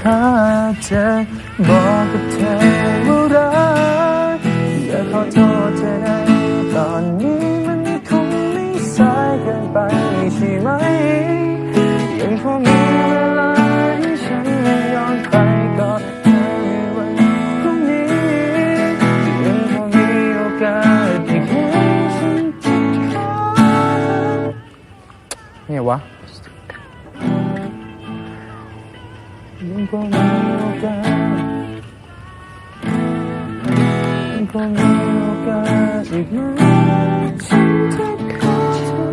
ถ้าจะบอกกับเธอว่ารักอยากขอโทษเธอในตอนนี้มันคงไม่สายเกินไปใช่ไหม ยังพอมีเวลาให้ฉันย้อนไปกอดเธอในวันพรุ่งนี้ ยังพอมีโอกาสอีกไหมฉันจะขอเนี่ยวะ ยังพอมีโอกาสยังพอมีโอกาสอีกไหมฉันจะขอเธอ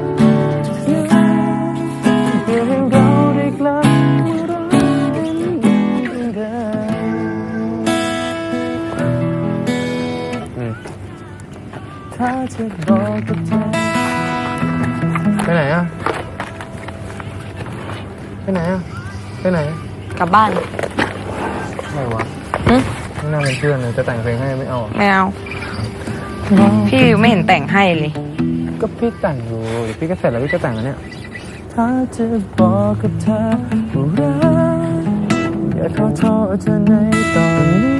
เพื่อให้เราได้กลับมารักกันเหมือนเดิมถ้าจะบอกกับเธอไปไหนอะไปไหนอะไปไหน กลับบ้านไม่วะหึไม่น่าเป็นเพื่อนเลยจะแต่งเพลงให้ไม่เอาไม่เอาพี่ไม่เห็นแต่งให้เลย ก็พี่แต่งอยู่เดี๋ยวพี่ก็เสร็จแล้วพี่ก็แต่งแล้วเนี่ยถ้าจะบอกกับเธอว่ารักอยากขอโทษเธอในตอนนี้